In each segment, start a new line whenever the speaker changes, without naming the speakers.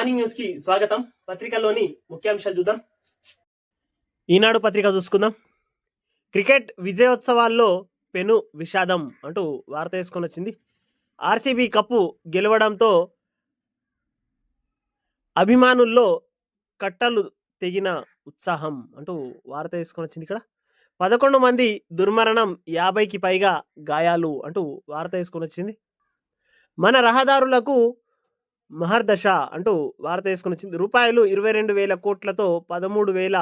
Morning న్యూస్కి స్వాగతం. పత్రికల్లోని ముఖ్యాంశాలు చూద్దాం. ఈనాడు పత్రిక చూసుకుందాం. క్రికెట్ విజయోత్సవాల్లో పెను విషాదం అంటూ వార్త వేసుకొని వచ్చింది. ఆర్సీబీ కప్పు గెలవడంతో అభిమానుల్లో కట్టలు తెగిన ఉత్సాహం అంటూ వార్త వేసుకొని వచ్చింది ఇక్కడ. పదకొండు మంది దుర్మరణం యాభైకి పైగా గాయాలు అంటూ వార్త వేసుకొని వచ్చింది. మన రహదారులకు మహర్దశ అంటూ వార్త వేసుకుని వచ్చింది. రూపాయలు ఇరవై రెండు వేల కోట్లతో పదమూడు వేల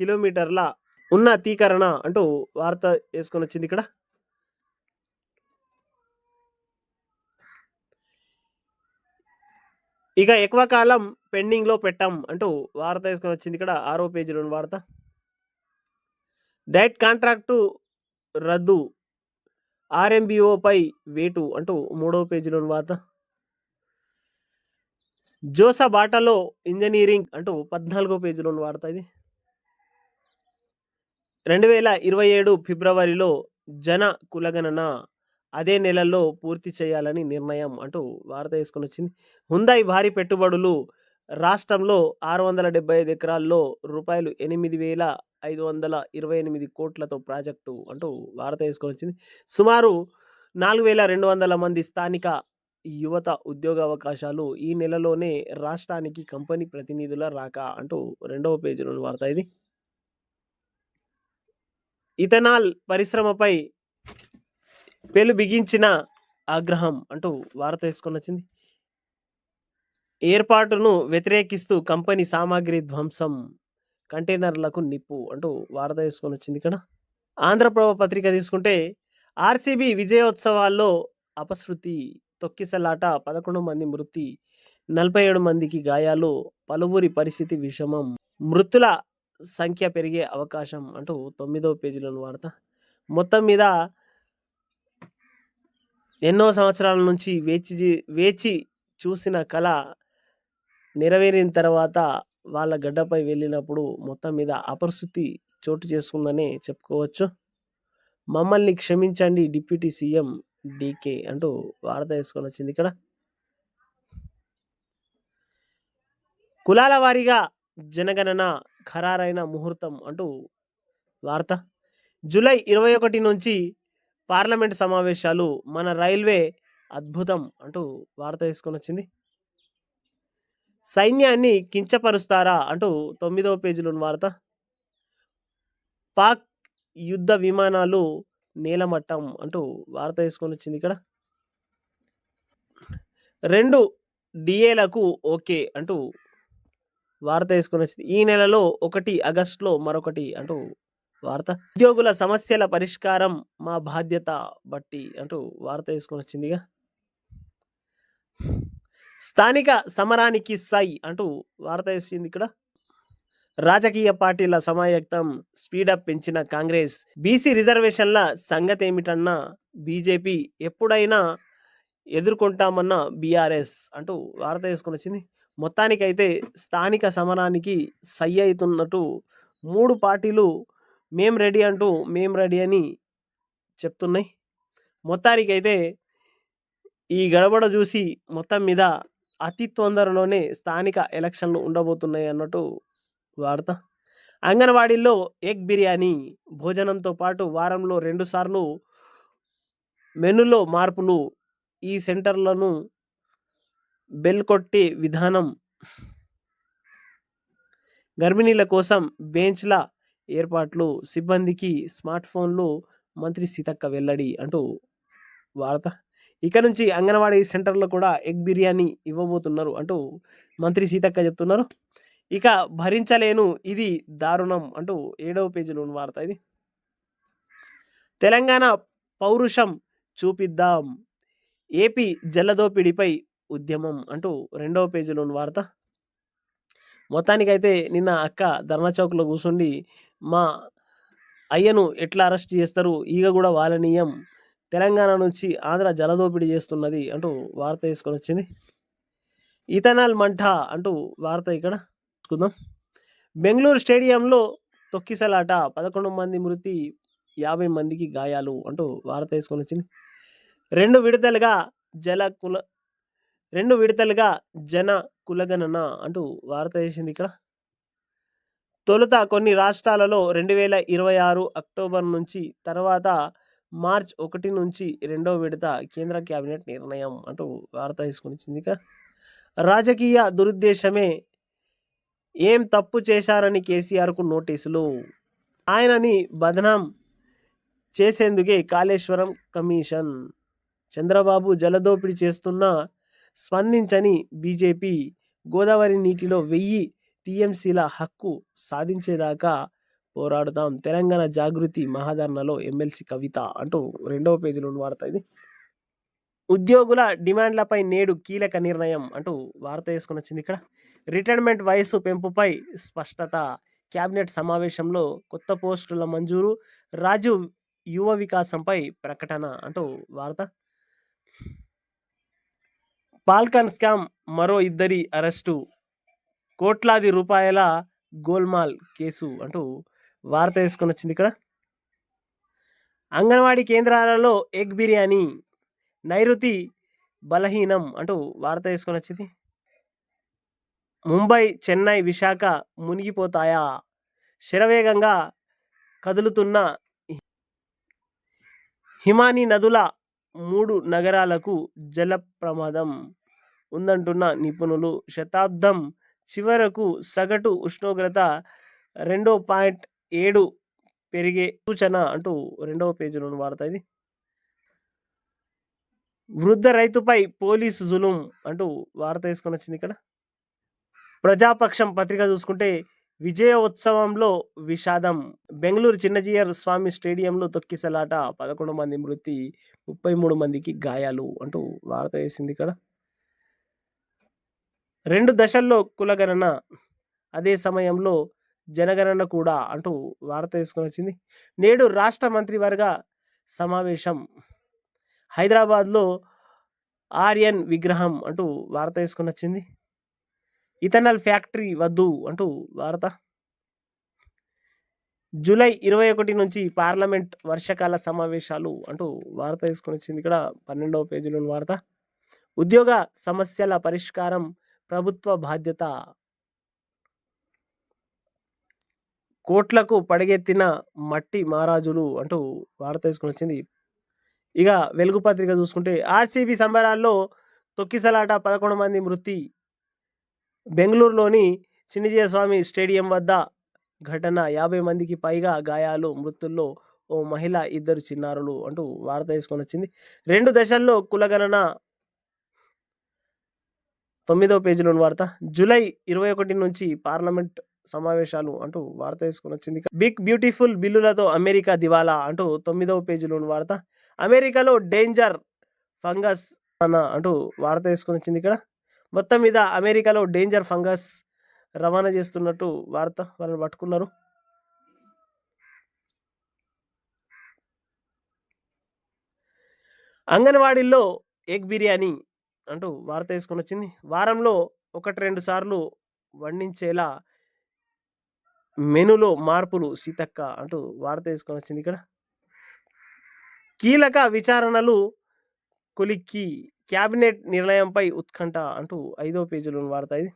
కిలోమీటర్ల ఉన్నతీకరణ అంటూ వార్త వేసుకొని వచ్చింది ఇక్కడ. ఇక ఎక్కువ కాలం పెండింగ్లో పెట్టాం అంటూ వార్త వేసుకొని వచ్చింది ఇక్కడ. ఆరో పేజీలో వార్త. డైట్ కాంట్రాక్టు రద్దు ఆర్ఎంబిఓపై వేటు అంటూ మూడవ పేజీలోని వార్త. జోస బాటలో ఇంజనీరింగ్ అంటూ పద్నాలుగో పేజీలో వార్త ఇది. రెండు వేల ఇరవై ఏడు ఫిబ్రవరిలో జన కులగణన అదే నెలలో పూర్తి చేయాలని నిర్ణయం అంటూ వార్త వేసుకొని వచ్చింది. హుందాయి భారీ పెట్టుబడులు రాష్ట్రంలో ఆరు వందల డెబ్బై ఐదు ఎకరాల్లో రూపాయలు ఎనిమిది వేల ఐదు వందల ఇరవై ఎనిమిది కోట్లతో ప్రాజెక్టు అంటూ వార్త వేసుకొని వచ్చింది. సుమారు నాలుగు వేల రెండు వందల మంది స్థానిక యువత ఉద్యోగ అవకాశాలు ఈ నెలలోనే రాష్ట్రానికి కంపెనీ ప్రతినిధుల రాక అంటూ రెండవ పేజీలోని వార్త ఇది. ఇథనాల్ పరిశ్రమపై పేలు బిగించిన ఆగ్రహం అంటూ వార్త వేసుకొని వచ్చింది. ఏర్పాటును వ్యతిరేకిస్తూ కంపెనీ సామాగ్రి ధ్వంసం కంటైనర్లకు నిప్పు అంటూ వార్త వేసుకొని వచ్చింది ఇక్కడ. ఆంధ్రప్రభ పత్రిక తీసుకుంటే ఆర్సీబీ విజయోత్సవాల్లో అపశృతి తొక్కిసలాట పదకొండు మంది మృతి నలభై ఏడు మందికి గాయాలు పలువురి పరిస్థితి విషమం మృతుల సంఖ్య పెరిగే అవకాశం అంటూ తొమ్మిదవ పేజీలోని వార్త. మొత్తం మీద ఎన్నో సంవత్సరాల నుంచి వేచి వేచి చూసిన కళ నెరవేరిన తర్వాత వాళ్ళ గడ్డపై వెళ్ళినప్పుడు మొత్తం మీద అపరిస్థితి చోటు చేసుకుందని చెప్పుకోవచ్చు. మమ్మల్ని క్షమించండి డిప్యూటీ సీఎం డీకే అంటూ వార్త వేసుకొని వచ్చింది. ఇక్కడ కులాల వారీగా జనగణన ఖరారైన ముహూర్తం అంటూ వార్త. జూలై ఇరవై ఒకటి నుంచి పార్లమెంట్ సమావేశాలు మన రైల్వే అద్భుతం అంటూ వార్త తీసుకొని వచ్చింది. సైన్యాన్ని కించపరుస్తారా అంటూ తొమ్మిదవ పేజీలోని వార్త. పాక్ యుద్ధ విమానాలు నేలమట్టం అంటూ వార్త వేసుకొని వచ్చింది ఇక్కడ. రెండు డిఏలకు ఓకే అంటూ వార్త వేసుకొని వచ్చింది ఈ నెలలో ఒకటి ఆగస్టులో మరొకటి అంటూ వార్త. ఉద్యోగుల సమస్యల పరిష్కారం మా బాధ్యత బట్టి అంటూ వార్త వేసుకొని వచ్చిందిగా స్థానిక సమరానికి సై అంటూ వార్త వేసింది ఇక్కడ. రాజకీయ పార్టీల సమాయత్తం స్పీడప్ పెంచిన కాంగ్రెస్. బీసీ రిజర్వేషన్ల సంగతి ఏమిటన్నా బీజేపీ ఎప్పుడైనా ఎదుర్కొంటామన్న బీఆర్ఎస్ అంటూ వార్త వేసుకొని వచ్చింది మొత్తానికైతే స్థానిక సమరానికి సై అవుతున్నట్టు మూడు పార్టీలు మేం రెడీ అంటూ మేం రెడీ అని చెప్తున్నాయి. మొత్తానికైతే ఈ గడబడ చూసి మొత్తం మీద అతి తొందరలోనే స్థానిక ఎలక్షన్లు ఉండబోతున్నాయి అన్నట్టు వార్త. అంగన్వాడీల్లో ఎగ్ బిర్యానీ భోజనంతో పాటు వారంలో రెండుసార్లు మెనులో మార్పులు ఈ సెంటర్లను బెల్ కొట్టే విధానం గర్భిణీల కోసం బెంచ్ల ఏర్పాట్లు సిబ్బందికి స్మార్ట్ ఫోన్లు మంత్రి సీతక్క వెల్లడి అంటూ వార్త. ఇక నుంచి అంగన్వాడీ సెంటర్లో కూడా ఎగ్ బిర్యానీ ఇవ్వబోతున్నారు అంటూ మంత్రి సీతక్క చెప్తున్నారు. ఇక భరించలేను ఇది దారుణం అంటూ ఏడవ పేజీలోని వార్త ఇది. తెలంగాణ పౌరుషం చూపిద్దాం ఏపీ జలదోపిడిపై ఉద్యమం అంటూ రెండవ పేజీలోని వార్త. మొత్తానికైతే నిన్న అక్క ధర్నా చౌక్లో కూర్చుండి మా అయ్యను ఎట్లా అరెస్ట్ చేస్తారు ఈగ కూడా వాలనీయం తెలంగాణ నుంచి ఆంధ్ర జలదోపిడీ చేస్తున్నది అంటూ వార్త తీసుకొని వచ్చింది ఇథనాల్ మంట అంటూ వార్త ఇక్కడ. చూసుకుందాం బెంగళూరు స్టేడియంలో తొక్కిసలాట పదకొండు మంది మృతి యాభై మందికి గాయాలు అంటూ వార్త వేసుకొని వచ్చింది. రెండు విడతలుగా జల కుల రెండు విడతలుగా జన కులగణన అంటూ వార్త వేసింది ఇక్కడ. తొలుత కొన్ని రాష్ట్రాలలో రెండు వేల ఇరవై ఆరు అక్టోబర్ నుంచి తర్వాత మార్చ్ ఒకటి నుంచి రెండో విడత కేంద్ర కేబినెట్ నిర్ణయం అంటూ వార్త తీసుకుని వచ్చింది ఇక రాజకీయ దురుద్దేశమే ఏం తప్పు చేశారని కేసీఆర్కు నోటీసులు? ఆయనని బదనాం చేసేందుకే కాళేశ్వరం కమిషన్. చంద్రబాబు జలదోపిడీ చేస్తున్నా స్పందించని బీజేపీ గోదావరి నీటిలో వెయ్యి టీఎంసీల హక్కు సాధించేదాకా పోరాడుదాం. తెలంగాణ జాగృతి మహాధర్నలో ఎమ్మెల్సీ కవిత అంటూ రెండవ పేజీలో ఉన్న వార్త ఇది. ఉద్యోగుల డిమాండ్లపై నేడు కీలక నిర్ణయం అంటూ వార్త వేసుకుని వచ్చింది ఇక్కడ. రిటైర్మెంట్ వయసు పెంపుపై స్పష్టత. కేబినెట్ సమావేశంలో కొత్త పోస్టుల మంజూరు రాజు యువ వికాసంపై ప్రకటన అంటూ వార్త. పాల్కన్ స్కామ్ మరో ఇద్దరి అరెస్టు కోట్లాది రూపాయల గోల్మాల్ కేసు అంటూ వార్త వేసుకొని వచ్చింది ఇక్కడ. అంగన్వాడీ కేంద్రాలలో ఎగ్ బిర్యానీ నైరుతి బలహీనం అంటూ వార్త వేసుకొని వచ్చింది. ముంబై చెన్నై విశాఖ మునిగిపోతాయా? శరవేగంగా కదులుతున్న హిమానీ నదుల మూడు నగరాలకు జల ప్రమాదం ఉందంటున్న నిపుణులు. శతాబ్దం చివరకు సగటు ఉష్ణోగ్రత రెండో పాయింట్ ఏడు పెరిగే సూచన అంటూ రెండవ పేజీలో వార్త ఇది. వృద్ధ రైతుపై పోలీసు జులుం అంటూ వార్త వేసుకొని వచ్చింది ఇక్కడ. ప్రజాపక్షం పత్రిక చూసుకుంటే విజయోత్సవంలో విషాదం. బెంగళూరు చిన్నజీయర్ స్వామి స్టేడియంలో తొక్కిసలాట. పదకొండు మంది మృతి ముప్పై మూడు మందికి గాయాలు అంటూ వార్త వేసింది ఇక్కడ. రెండు దశల్లో కులగణన. అదే సమయంలో జనగణన కూడా అంటూ వార్త వేసుకొని వచ్చింది. నేడు రాష్ట్ర మంత్రివర్గ సమావేశం. హైదరాబాద్లో ఆర్యన్ విగ్రహం అంటూ వార్త వేసుకొని వచ్చింది. ఇథనల్ ఫ్యాక్టరీ వద్దు అంటూ భారత జూలై ఇరవై ఒకటి నుంచి పార్లమెంట్ వర్షకాల సమావేశాలు అంటూ వార్త తీసుకొని వచ్చింది. ఇక్కడ పన్నెండవ పేజీలోని వార్త. ఉద్యోగ సమస్యల పరిష్కారం ప్రభుత్వ బాధ్యత. కోట్లకు పడగెత్తిన మట్టి మహారాజులు అంటూ వార్త తీసుకొని వచ్చింది. ఇక వెలుగు పత్రిక చూసుకుంటే ఆర్సీబీ సంబరాల్లో తొక్కిసలాట పదకొండు మంది మృతి బెంగళూరులోని చిన్నజీయ స్వామి స్టేడియం వద్ద ఘటన. యాభై మందికి పైగా గాయాలు మృతుల్లో ఓ మహిళ ఇద్దరు చిన్నారులు అంటూ వార్త తీసుకొని వచ్చింది. రెండు దశల్లో కులగణన. తొమ్మిదవ పేజీలోని వార్త. జూలై ఇరవై ఒకటి నుంచి పార్లమెంట్ సమావేశాలు అంటూ వార్త తీసుకొని వచ్చింది. బిగ్ బ్యూటిఫుల్ బిల్లులతో అమెరికా దివాలా అంటూ తొమ్మిదవ పేజీలోని వార్త. అమెరికాలో డేంజర్ ఫంగస్ అన్న అంటూ వార్త తీసుకొని వచ్చింది ఇక్కడ. మొత్తం మీద అమెరికాలో డేంజర్ ఫంగస్ రవాణా చేస్తున్నట్టు వార్త వాళ్ళని పట్టుకున్నారు. అంగన్వాడీల్లో ఎగ్ బిర్యానీ అంటూ వార్త వేసుకొని వచ్చింది. వారంలో ఒకటి రెండు సార్లు వండించేలా మెనులో మార్పులు సీతక్క అంటూ వార్త వేసుకొని వచ్చింది ఇక్కడ. కీలక విచారణలు కొలిక్కి క్యాబినెట్ నిర్ణయంపై ఉత్కంఠ అంటూ ఐదో పేజీలో వార్త ఇది.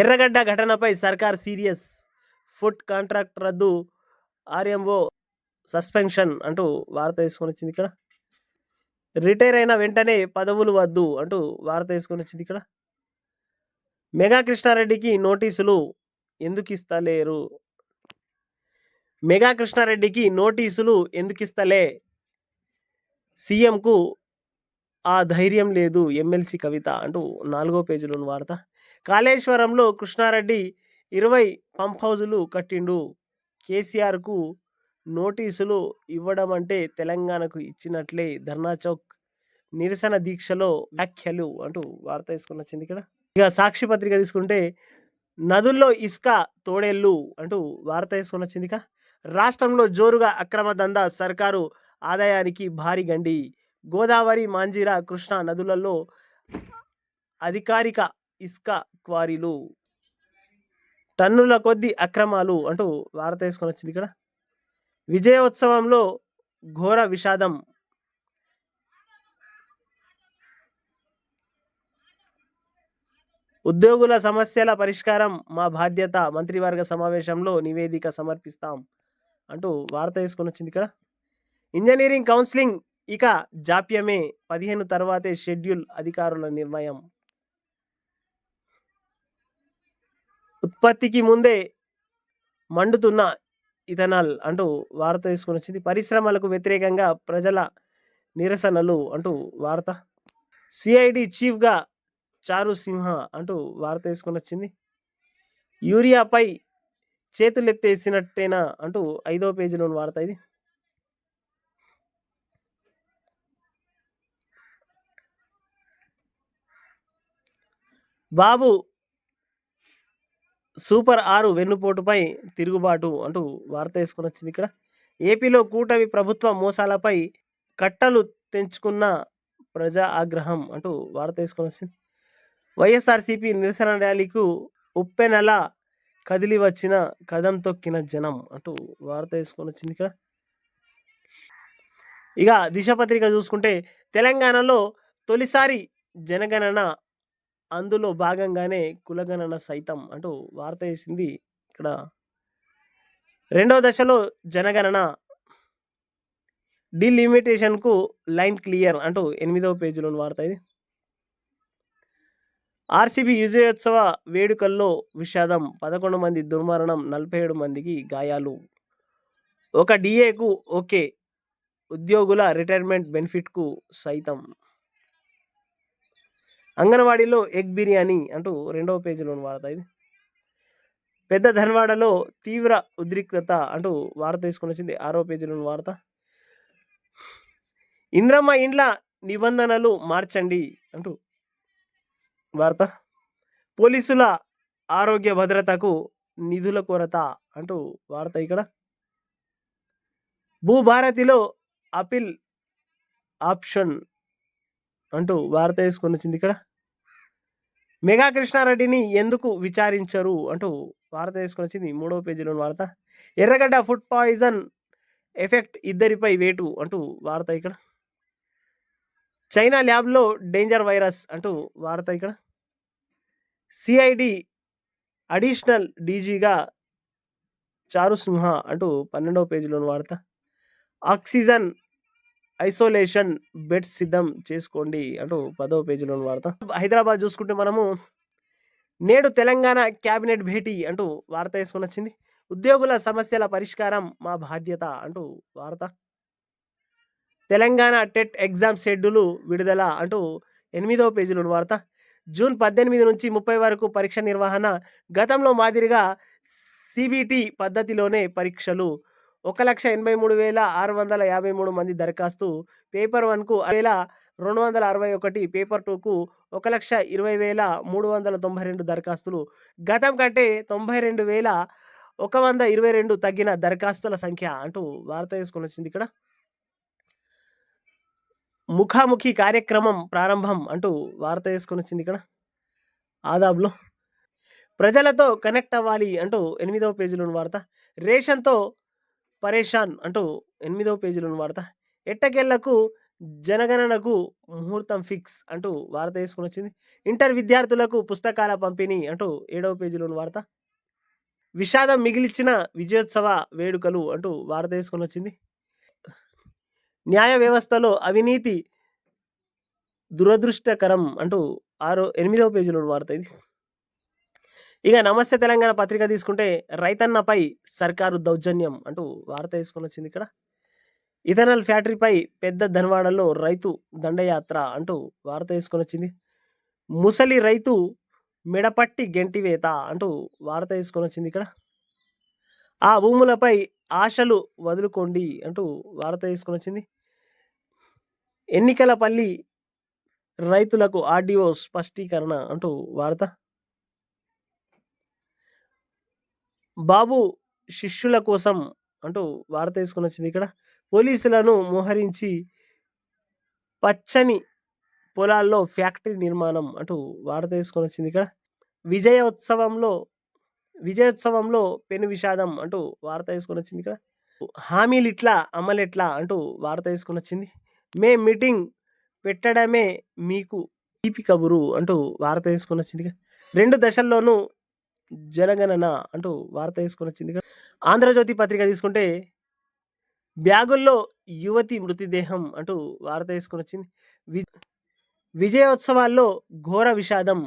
ఎర్రగడ్డ ఘటనపై సర్కార్ సీరియస్ ఫుడ్ కాంట్రాక్ట్ రద్దు ఆర్ఎంఓ సస్పెన్షన్ అంటూ వార్త తీసుకొని వచ్చింది ఇక్కడ. రిటైర్ అయిన వెంటనే పదవులు వద్దు అంటూ వార్త తీసుకొని వచ్చింది ఇక్కడ. మెగా కృష్ణారెడ్డికి నోటీసులు ఎందుకు ఇస్తలేరు? మెగా కృష్ణారెడ్డికి నోటీసులు ఎందుకు ఇస్తలే? సీఎంకు ఆ ధైర్యం లేదు ఎమ్మెల్సీ కవిత అంటూ నాలుగో పేజీలోని వార్త. కాళేశ్వరంలో కృష్ణారెడ్డి ఇరవై పంప్ హౌజులు కట్టిండు. కేసీఆర్కు నోటీసులు ఇవ్వడం అంటే తెలంగాణకు ఇచ్చినట్లే ధర్నా చౌక్ నిరసన దీక్షలో వ్యాఖ్యలు అంటూ వార్త తీసుకుని వచ్చింది ఇక్కడ. ఇక సాక్షి పత్రిక తీసుకుంటే నదుల్లో ఇసుక తోడేళ్ళు అంటూ వార్త తీసుకుని వచ్చింది ఇక. రాష్ట్రంలో జోరుగా అక్రమ దందా సర్కారు ఆదాయానికి భారీ గండి. గోదావరి మాంజీరా కృష్ణా నదులలో అధికారిక ఇసుక క్వారీలు టన్నుల కొద్ది అక్రమాలు అంటూ వార్త వేసుకొని వచ్చింది ఇక్కడ. విజయోత్సవంలో ఘోర విషాదం. ఉద్యోగుల సమస్యల పరిష్కారం మా బాధ్యత. మంత్రివర్గ సమావేశంలో నివేదిక సమర్పిస్తాం అంటూ వార్త వేసుకొని వచ్చింది ఇక్కడ. ఇంజనీరింగ్ కౌన్సిలింగ్ ఇక జాప్యమే. పదిహేను తర్వాతే షెడ్యూల్ అధికారుల నిర్ణయం. ఉత్పత్తికి ముందే మండుతున్న ఇథనాల్ అంటూ వార్త తీసుకుని వచ్చింది. పరిశ్రమలకు వ్యతిరేకంగా ప్రజల నిరసనలు అంటూ వార్త. సిఐడి చీఫ్గా చారు సింహ అంటూ వార్త తీసుకుని వచ్చింది. యూరియాపై చేతులెత్తేసినట్టేనా అంటూ ఐదో పేజీలోని వార్త ఇది. బాబు సూపర్ ఆరు వెన్నుపోటుపై తిరుగుబాటు అంటూ వార్త వేసుకొని వచ్చింది ఇక్కడ. ఏపీలో కూటమి ప్రభుత్వ మోసాలపై కట్టలు తెంచుకున్న ప్రజా ఆగ్రహం అంటూ వార్త వేసుకొని వచ్చింది. వైఎస్ఆర్సీపీ నిరసన ర్యాలీకు ఉప్పెనెల కదిలి వచ్చిన కదం తొక్కిన జనం అంటూ వార్త వేసుకొని వచ్చింది ఇక్కడ. ఇక దిశ పత్రిక చూసుకుంటే తెలంగాణలో తొలిసారి జనగణన అందులో భాగంగానే కులగణన సైతం అంటూ వార్త వేసింది ఇక్కడ. రెండవ దశలో జనగణన. డిలిమిటేషన్కు లైన్ క్లియర్ అంటూ ఎనిమిదవ పేజీలోని వార్త ఇది. ఆర్సీబీ విజయోత్సవ వేడుకల్లో విషాదం పదకొండు మంది దుర్మరణం నలభై ఏడు మందికి గాయాలు. ఒక డిఏకు ఓకే ఉద్యోగుల రిటైర్మెంట్ బెనిఫిట్కు సైతం. అంగన్వాడీలో ఎగ్ బిర్యానీ అంటూ రెండవ పేజీలో వార్త ఇది. పెద్ద ధన్వాడలో తీవ్ర ఉద్రిక్తత అంటూ వార్త తీసుకొని వచ్చింది. ఆరో పేజీలోని వార్త. ఇంద్రమ్మ ఇండ్ల నిబంధనలు మార్చండి అంటూ వార్త. పోలీసుల ఆరోగ్య భద్రతకు నిధుల కొరత అంటూ వార్త ఇక్కడ. భూభారతిలో అపిల్ ఆప్షన్ అంటూ వార్త వేసుకొని వచ్చింది ఇక్కడ. మెగా కృష్ణారెడ్డిని ఎందుకు విచారించరు అంటూ వార్త వేసుకొని వచ్చింది మూడవ పేజీలోని వార్త. ఎర్రగడ్డ ఫుడ్ పాయిజన్ ఎఫెక్ట్ ఇద్దరిపై వేటు అంటూ వార్త ఇక్కడ. చైనా ల్యాబ్లో డేంజర్ వైరస్ అంటూ వార్త ఇక్కడ. సిఐడి అడిషనల్ డీజీగా చారు సింహ అంటూ పన్నెండవ పేజీలోని వార్త. ఆక్సిజన్ ఐసోలేషన్ బెడ్స్ సిద్ధం చేసుకోండి అంటూ పదవ పేజీలోని వార్త. హైదరాబాద్ చూసుకుంటే మనము నేడు తెలంగాణ క్యాబినెట్ భేటీ అంటూ వార్త వేసుకుని వచ్చింది. ఉద్యోగుల సమస్యల పరిష్కారం మా బాధ్యత అంటూ వార్త. తెలంగాణ టెట్ ఎగ్జామ్ షెడ్యూలు విడుదల అంటూ ఎనిమిదవ పేజీలోని వార్త. జూన్ పద్దెనిమిది నుంచి ముప్పై వరకు పరీక్ష నిర్వహణ గతంలో మాదిరిగా సిబిటి పద్ధతిలోనే పరీక్షలు ఒక లక్ష ఎనభై మూడు వేల ఆరు వందల యాభై మూడు మంది దరఖాస్తు. పేపర్ వన్కు వేల రెండు వందల అరవై ఒకటి పేపర్ టూకు ఒక లక్ష ఇరవై వేల మూడు వందల తొంభై రెండు దరఖాస్తులు. గతం కంటే తొంభై రెండు వేల ఒక వంద ఇరవై రెండు తగ్గిన దరఖాస్తుల సంఖ్య అంటూ వార్త వేసుకొని వచ్చింది ఇక్కడ. ముఖాముఖి కార్యక్రమం ప్రారంభం అంటూ వార్త వేసుకొని వచ్చింది ఇక్కడ. ఆదాబ్లో. ప్రజలతో కనెక్ట్ అవ్వాలి అంటూ ఎనిమిదవ పేజీలోని వార్త. రేషన్తో పరేషాన్ అంటూ ఎనిమిదవ పేజీలోని వార్త. ఎట్టకెళ్ళకు జనగణనకు ముహూర్తం ఫిక్స్ అంటూ వార్త వేసుకొని వచ్చింది. ఇంటర్ విద్యార్థులకు పుస్తకాల పంపిణీ అంటూ ఏడవ పేజీలోని వార్త. విషాదం మిగిలిచిన విజయోత్సవ వేడుకలు అంటూ వార్త వేసుకొని వచ్చింది. న్యాయ వ్యవస్థలో అవినీతి దురదృష్టకరం అంటూ ఆరో ఎనిమిదవ పేజీలో వార్త ఇది. ఇక నమస్తే తెలంగాణ పత్రిక తీసుకుంటే రైతన్నపై సర్కారు దౌర్జన్యం అంటూ వార్త తీసుకొని వచ్చింది ఇక్కడ. ఇథనాల్ ఫ్యాక్టరీపై పెద్ద ధనవాడలో రైతు దండయాత్ర అంటూ వార్త తీసుకొని వచ్చింది. ముసలి రైతు మెడపట్టి గెంటివేత అంటూ వార్త తీసుకొని వచ్చింది ఇక్కడ. ఆ భూములపై ఆశలు వదులుకోండి అంటూ వార్త తీసుకొని వచ్చింది. ఎన్నికల పల్లి రైతులకు ఆర్డీఓ స్పష్టీకరణ అంటూ వార్త. బాబు శిష్యుల కోసం అంటూ వార్త తీసుకొని వచ్చింది ఇక్కడ. పోలీసులను మోహరించి పచ్చని పొలాల్లో ఫ్యాక్టరీ నిర్మాణం అంటూ వార్త తీసుకొని వచ్చింది ఇక్కడ. విజయోత్సవంలో విజయోత్సవంలో పెను విషాదం అంటూ వార్త తీసుకొని వచ్చింది ఇక్కడ. హామీలు ఇట్లా అమలెట్లా అంటూ వార్త తీసుకొని వచ్చింది. మే మీటింగ్ పెట్టడమే మీకు తీపి కబురు అంటూ వార్త తీసుకొని వచ్చింది రెండు దశల్లోనూ జనగణన అంటూ వార్త తీసుకొని వచ్చింది. ఇక్కడ ఆంధ్రజ్యోతి పత్రిక తీసుకుంటే బ్యాగుల్లో యువతి మృతదేహం అంటూ వార్త తీసుకొని వచ్చింది. వి విజయోత్సవాల్లో ఘోర విషాదం.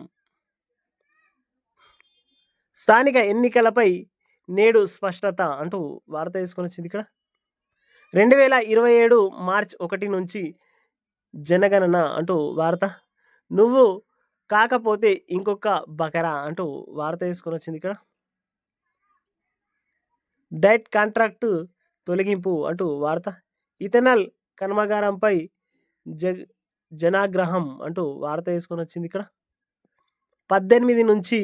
స్థానిక ఎన్నికలపై నేడు స్పష్టత అంటూ వార్త తీసుకొని వచ్చింది ఇక్కడ. రెండు వేల ఇరవై ఏడు మార్చ్ ఒకటి నుంచి జనగణన అంటూ వార్త. నువ్వు కాకపోతే ఇంకొక బకరా అంటూ వార్త తీసుకొని వచ్చింది ఇక్కడ. డైట్ కాంట్రాక్టు తొలగింపు అంటూ వార్త. ఇథనాల్ కర్మాగారంపై జ జనాగ్రహం అంటూ వార్త తీసుకొని వచ్చింది ఇక్కడ. పద్దెనిమిది నుంచి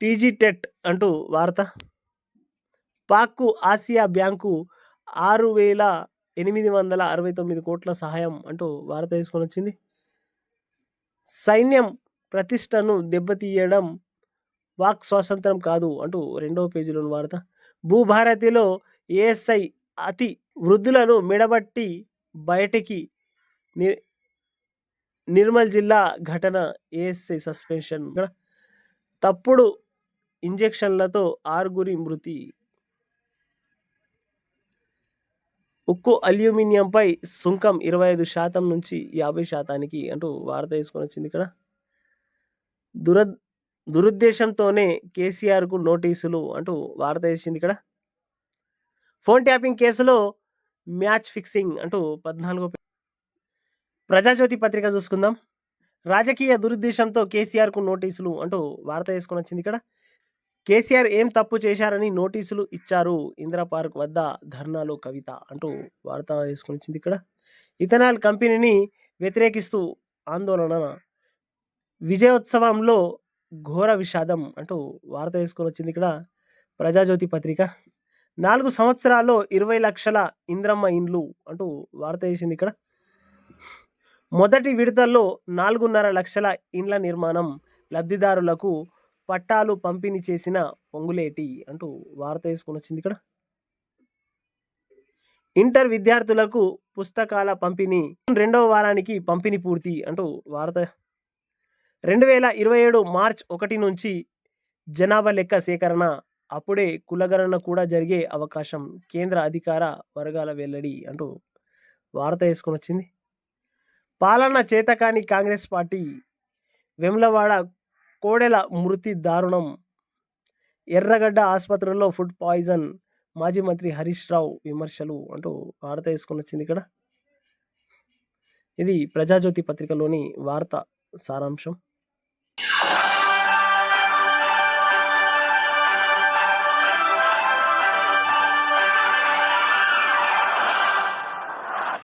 టీజీ టెట్ అంటూ వార్త. పాక్కు ఆసియా బ్యాంకు ఆరు వేల ఎనిమిది వందల అరవై తొమ్మిది కోట్ల సహాయం అంటూ వార్త తీసుకొని వచ్చింది. సైన్యం ప్రతిష్టను దెబ్బతీయడం వాక్ స్వాతంత్రం కాదు అంటూ రెండవ పేజీలోని వార్త. భూభారతిలో ఏఎస్ఐ అతి వృద్ధులను మెడబట్టి బయటికి ని నిర్మల్ జిల్లా ఘటన ఏఎస్ఐ సస్పెన్షన్. తప్పుడు ఇంజెక్షన్లతో ఆరుగురి మృతి. ఉక్కు అల్యూమినియంపై సుంకం ఇరవై ఐదు శాతం నుంచి యాభై శాతానికి అంటూ వార్త వేసుకొని వచ్చింది ఇక్కడ. దుర దురుద్దేశంతోనే కేసీఆర్కు నోటీసులు అంటూ వార్త వేసింది ఇక్కడ. ఫోన్ ట్యాపింగ్ కేసులో మ్యాచ్ ఫిక్సింగ్ అంటూ పద్నాలుగో ప్రజాజ్యోతి పత్రిక చూసుకుందాం. రాజకీయ దురుద్దేశంతో కేసీఆర్కు నోటీసులు అంటూ వార్త వేసుకొని వచ్చింది ఇక్కడ. కేసీఆర్ ఏం తప్పు చేశారని నోటీసులు ఇచ్చారు ఇందిరా పార్క్ వద్ద ధర్నాలో కవిత అంటూ వార్త వేసుకొని వచ్చింది ఇక్కడ. ఇథనాల్ కంపెనీని వ్యతిరేకిస్తూ ఆందోళన. విజయోత్సవంలో ఘోర విషాదం అంటూ వార్త వేసుకొని వచ్చింది ఇక్కడ ప్రజాజ్యోతి పత్రిక. నాలుగు సంవత్సరాల్లో ఇరవై లక్షల ఇంద్రమ్మ ఇండ్లు అంటూ వార్త వేసింది ఇక్కడ. మొదటి విడతల్లో నాలుగున్నర లక్షల ఇండ్ల నిర్మాణం లబ్ధిదారులకు పట్టాలు పంపిణీ చేసిన పొంగులేటి అంటూ వార్త వేసుకొని వచ్చింది ఇక్కడ. ఇంటర్ విద్యార్థులకు పుస్తకాల పంపిణీ రెండవ వారానికి పంపిణీ పూర్తి అంటూ వార్త. రెండు వేల ఇరవై ఏడు మార్చ్ ఒకటి నుంచి జనాభా లెక్క సేకరణ అప్పుడే కులగణన కూడా జరిగే అవకాశం కేంద్ర అధికార వర్గాల వెల్లడి అంటూ వార్త వేసుకొని వచ్చింది. పాలన చేతకాని కాంగ్రెస్ పార్టీ వెమ్లవాడ కోడెల మృతి దారుణం. ఎర్రగడ్డ ఆసుపత్రిలో ఫుడ్ పాయిజన్ మాజీ మంత్రి హరీష్ రావు విమర్శలు అంటూ వార్త వేసుకొని వచ్చింది ఇక్కడ. ఇది ప్రజాజ్యోతి పత్రికలోని వార్త సారాంశం.